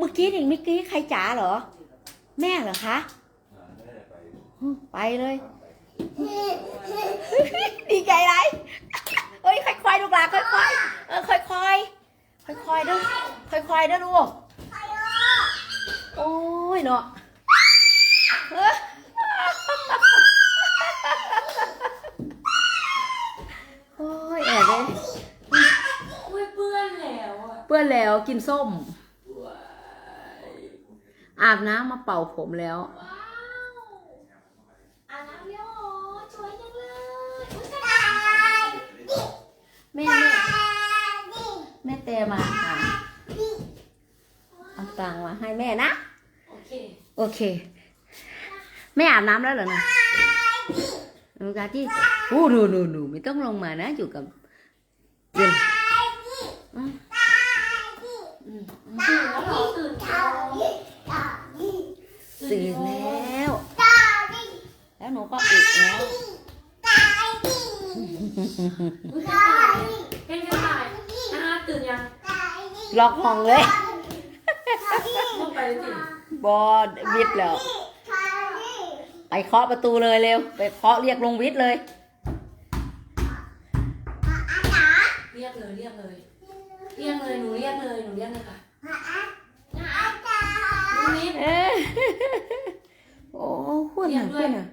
เมื่อกี้นี่เมื่อกี้ใครจ๋าเหรอ แม่เหรอคะอืมไปเลย ดีใจไรเอ้ยค่อยๆลูกหลานค่อยๆเออค่อยๆค่อยๆเด้อค่อยๆเด้อลูกโอ้ยเนาะเอ้อโอ้ยแอบเลยอุ้ยเปื้อนแล้วอะเปื้อนแล้วกินส้มว้าย อาบน้ำมาเป่าผมแล้ว ว้าวอาบน้ำแล้วเหรอสวยจังเลยอุ้ยกระดาษแม่แม่แม่เตมาค่ะเอาตังค์มาให้แม่นะ โอเคโอเค แม่อาบน้ำแล้วเหรอนะหนูกาที่โอ้หนูหนูหนูไม่ต้องลงมานะ อยู่กับเย็นอืมอืม ตื่นแล้วเหรอตื่นแล้ว ตื่นแล้ว แล้วหนูก็อึแล้วอุ้ยกระต่ายเป็นกระต่ายอ่าตื่นยังล็อกห้องเลยลงไปเลยสิบอดวิทย์แล้วไปเคาะประตูเลยเร็ว ไปเคาะเรียกลงวิทย์เลย เรียกเลยเรียกเลย เรียกเลยหนูเรียกเลยหนูเรียกเลยค่ะหนูนิด เอ้ยโอ้หุ่นอะหุ่นอะ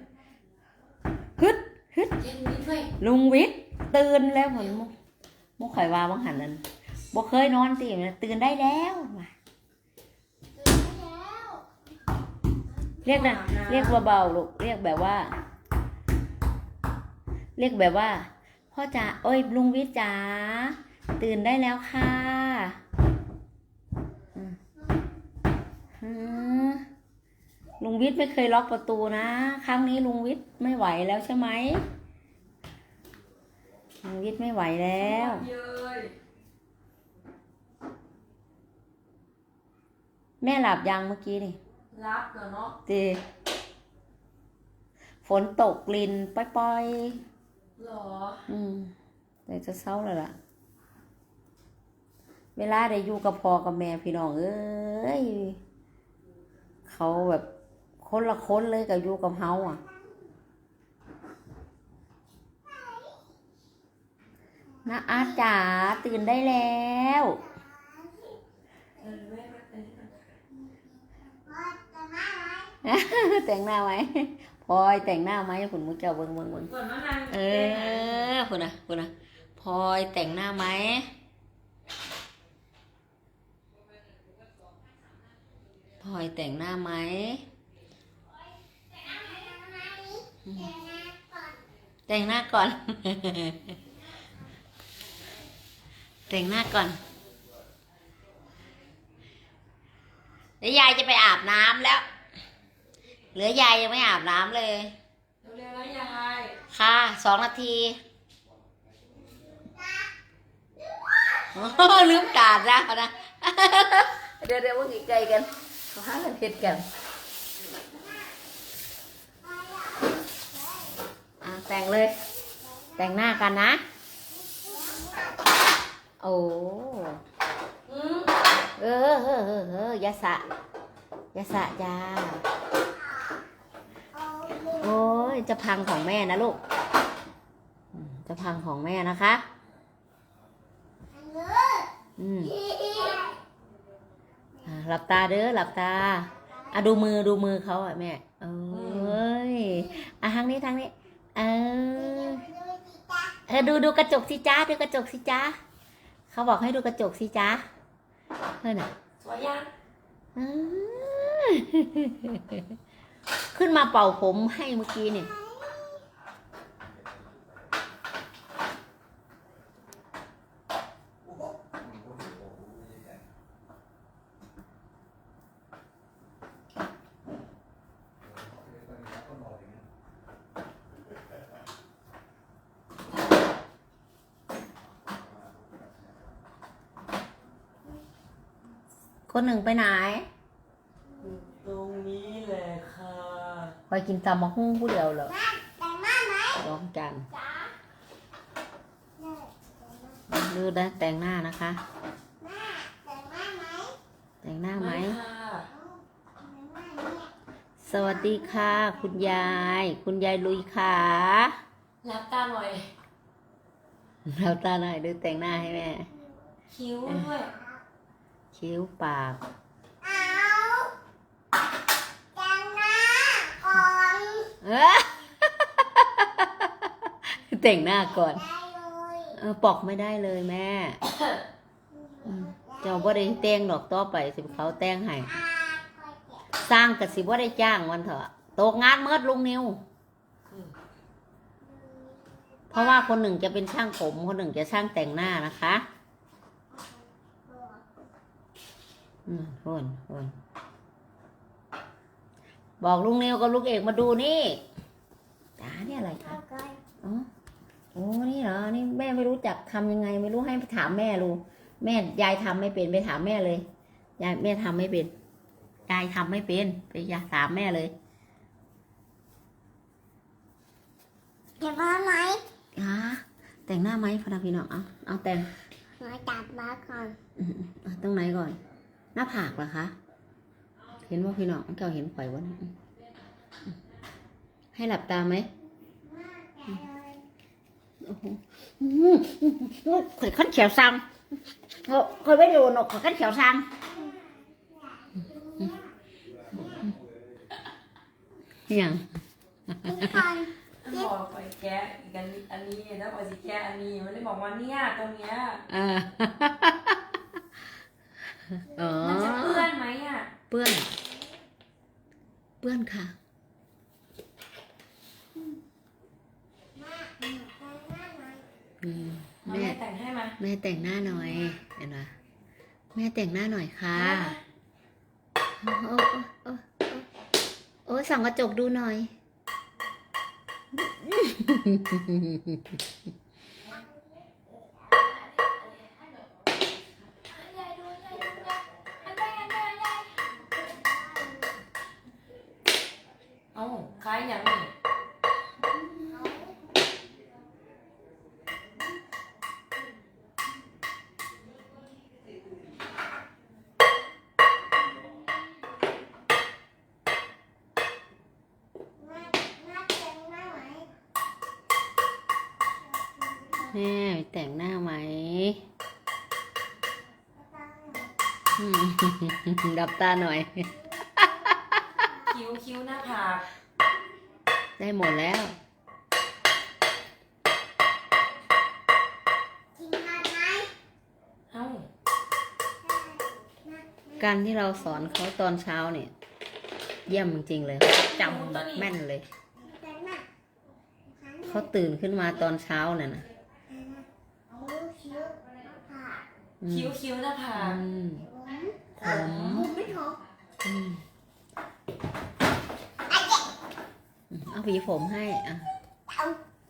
ฮึดฮึดเรียกหนูนิดด้วยลุงวิทย์ตื่นแล้วผมมุกข่อยว่าบังหันนั้นบ่เคยนอนตีมันตื่นได้แล้วว่ะเรียกนะเรียกเบาๆลูกเรียกแบบว่า เรียกแบบว่า พ่อจ๋าเอ้ยลุงวิทย์จ๋าตื่นได้แล้วค่ะอืมอืม ลุงวิทย์ไม่เคยล็อกประตูนะ ครั้งนี้ลุงวิทย์ไม่ไหวแล้วใช่ไหมลุงวิทย์ไม่ไหวแล้วเย้ยแม่หลับยังเมื่อกี้นี่รับเหรอเนาะตีฝนตกลินปล่อยหรอๆอืมแต่จะเศร้าแล้วล่ะ เวลาได้อยู่กับพ่อกับแม่พี่น้องเอ้ย เขาแบบคนละคนเลยกับอยู่กับเฮาอะ นะอาจ๋าตื่นได้แล้วแม่เออแต่งหน้าไหมพลอยแต่งหน้าไหมคุณมุกเจ้าเบิ่งเบิ่งเบิ่งก่อนมานางเออคุณนะคุณนะพลอยแต่งหน้าไหม ลอยแต่งหน้าไหมอืมแต่งหน้าก่อน แต่งหน้าก่อน เดี๋ยวยายจะไปอาบน้ำแล้ว เหลือยายยังไม่อาบน้ำเลย เร็วๆแล้วยาย ค่ะ สองนาทีลืมกาดแล้วนะ เดี๋ยวเดี๋ยวว่ากี่ไกลกัน เขาหากันเห็ดกันแต่งเลย แต่งหน้ากันนะ โอ้เออเออเออเออยาสะยาสะจ้าโอ้ยจะพังของแม่นะลูก จะพังของแม่นะคะ อืม หลับตาเด้อหลับตาอะดูมือดูมือเขาอะแม่เอ้ยอะทางนี้ทางนี้เออเออดูดูกระจกสิจ้าดูกระจกสิจ้าเขาบอกให้ดูกระจกสิจ้าเฮ้ยน่ะสวยยังอืมขึ้นมาเป่าผมให้เมื่อกี้เนี่ย คนหนึ่งไปไหน ตรงนี้แหละค่ะไปกินตำมะฮุ่งผู้เดียวเหรอร้องจังดูนะแต่งหน้านะคะแต่แต่งหน้าไหม ค่ะสวัสดีค่ะ คุณยาย คุณยายลุยค่ะรับตาหน่อย เราตาหน่อยดูแต่งหน้าให้แม่ คิ้วด้วย คิ้วปากเอ้อแต่งหน้าก่อน เออปอกไม่ได้เลยแม่อืมเจ้าบ่ได้แต่งดอกต่อไปสิเขาแต่งให้สร้างกสิบ่ได้จ้างวันเถอะตกงานเมิดลุงนิวอืมเพราะว่าคนหนึ่งจะเป็นช่างผม คนหนึ่งจะช่างแต่งหน้านะคะ อืมคนคนบอกลุงนิวกับลุงเอกมาดูนี่จ้านี่อะไรคะอ๋อโอ้นี่เหรอ นี่แม่ไม่รู้จักทำยังไง ไม่รู้ให้ถามแม่รู้ แม่ยายทำไม่เป็นไปถามแม่เลย ยายแม่ทำไม่เป็น ยายทำไม่เป็นไปอยากถามแม่เลยเก็บมาไหมอ่าแต่งหน้าไหมพนักพี่น้องเอาเอาแต่งหนูจับมาก่อนอืมเอาตรงไหนก่อน หน้าผากเหรอคะ เห็นว่าพี่น้องแกเห็นข่อยวะเนี่ยอืมให้หลับตาไหมโอ้โหข่อยขั้นเขียวซังโอ้ข่อยไม่ดูหนกข่อยขั้นเขียวซังอย่างนี่ก่อนบอกไปแกะอีกอันอันนี้แล้วบอกสิแกะอันนี้ มันได้บอกว่าเนี่ยตรงเนี้ยอ่าอ๋อ มันจะเปื้อนไหมอะ เปื้อน เปื้อนค่ะ อืม มา แม่ แม่แต่งให้มา แม่แต่งหน้าหน่อยเห็นไหม แม่แต่งหน้าหน่อยค่ะโอ้โอ้โอ้โอ้โอ้ส่องกระจกดูหน่อย แม่แต่งหน้าไหมอืมดับตาหน่อย คิ้วคิ้วหน้าผากได้หมดแล้วกินมาไหมเอ้าการที่เราสอนเขาตอนเช้าเนี่ย เยี่ยมจริงๆเลยเขาจำแบบแม่นเลยแต่น่ะเขาตื่นขึ้นมาตอนเช้าเนี่ยนะ เอาคิ้วผ่า อืม คิ้วคิ้วหน้าผากอืมผมผมผมไม่ถกอืมเอาหวีผมให้อะเอา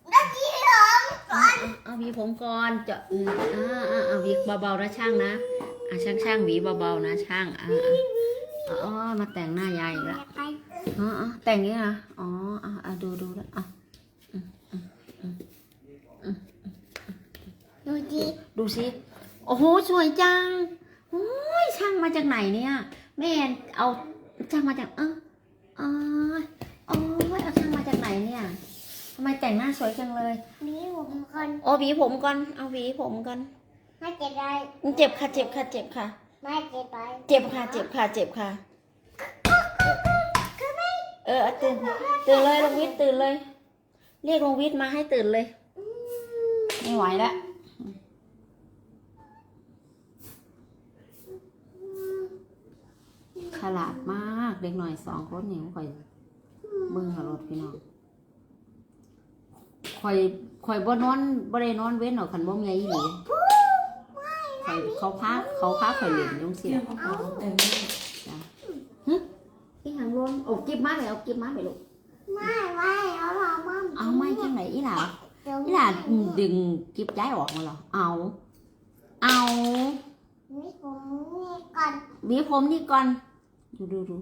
แล้วที่หลงเอาเอาเอาหวีผมก่อนจะอืมอ่าอ่าเอาหวีเบาๆนะช่างนะอะช่างช่างหวีเบาๆนะช่างอ่าอ่าอ๋อมาแต่งหน้ายายอีกแล้วไปอ๋ออ๋อแต่งนี้นะอ๋ออะอะดูดูแล้วอะดูดีดูสิ โอ้โหสวยจังโอ้ยช่างมาจากไหนเนี่ยแม่เอาช่างมาจากเออเออโอ้ยเอาช่างมาจากไหนเนี่ยทำไมแต่งหน้าสวยจังเลยนี่ผมคนโอ้หวีผมก่อนเอาหวีผมก่อนไม่จะได้เจ็บค่ะเจ็บค่ะเจ็บค่ะไม่จะไปเจ็บค่ะเจ็บค่ะเจ็บค่ะ เออเอาตื่นตื่นเลยลงวิทย์ตื่นเลย เรียกลงวิทย์มาให้ตื่นเลย ไม่ไหวแล้ว ลาดมากเด็กหน่อยสองคนนี่ข่อยเบิ่งกับรถพี่น้องข่อยข่อยบ่นอนบ่ได้นอนเว้นหรอกคันบ่มีอีหลีข่อยเขาพาเขาพาข่อยเล่นจังซี่เดี๋ยวล่ะเขาแต่งนี่อีหยังลนเอากิบมาไปเอากิบมาไปลูกไม่ไม่เอาหรอมั่มเอาไม่จังไหนอีหล่ะเดี๋ยวอีหล่ะดึงกิบย้ายออกมาเหรอเอา เอานี่ผมนี่ก่อนหวีผมนี่ก่อน ดูดูดู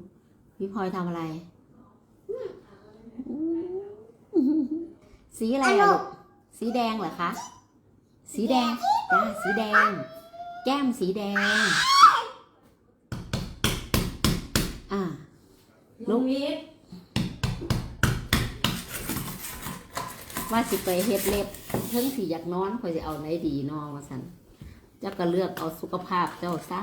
พี่พลอยทำอะไร สีอะไรอะลูกสีแดงเหรอคะ สีแดงจ้าสีแดง แก้มสีแดงลุลุงงวิทย์ว่าสิไปเฮ็ดเล็บเพิ่งสิอยากนอนข่อยสิเอาไหนดีเนอว่าซั่นเจ้าก็เลือกเอาสุขภาพเจ้าซะ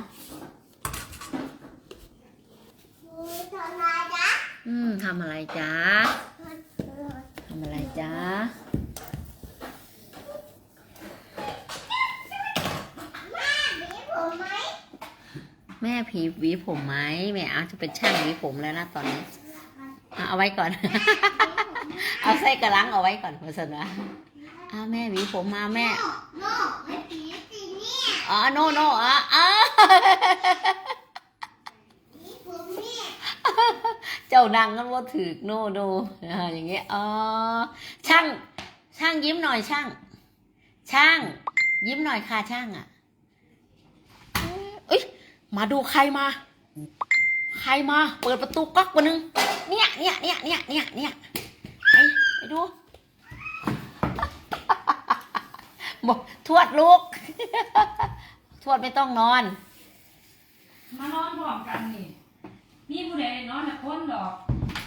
มีทำอะไรจ๊ะ อืมทำอะไรจ๊ะทำอะไรจ๊ะมีผมไหมแม่ผีหวีผมไหมแม่อาจจะเป็นช่างหวีผมแล้วนะตอนนี้อะเอาไว้ก่อน เอาใส่กระลังเอาไว้ก่อนว่าซั่นนะอ้าแม่หวีผมมาแม่โน่ไม่ผีสิเนี่ยอ๋อโนโนอ๋ออ๋อ มีผมเนี่ย เจ้าดังกันว่าถือโนโนอ่าอย่างเงี้ยอ๋อช่าง ช่างยิ้มหน่อยช่าง ช่าง ยิ้มหน่อยค่ะช่างอะเอ้ยมาดูใครมา ใครมา เปิดประตูก๊อกมานึงเนี่ยเนี่ยเนี่ยเนี่ยเนี่ยเนี่ยไปไปดูบอกทวดลูก ทวดไม่ต้องนอน มานอนพร้อมกันนี่ นี่ผู้ใดนอนน่ะคนดอก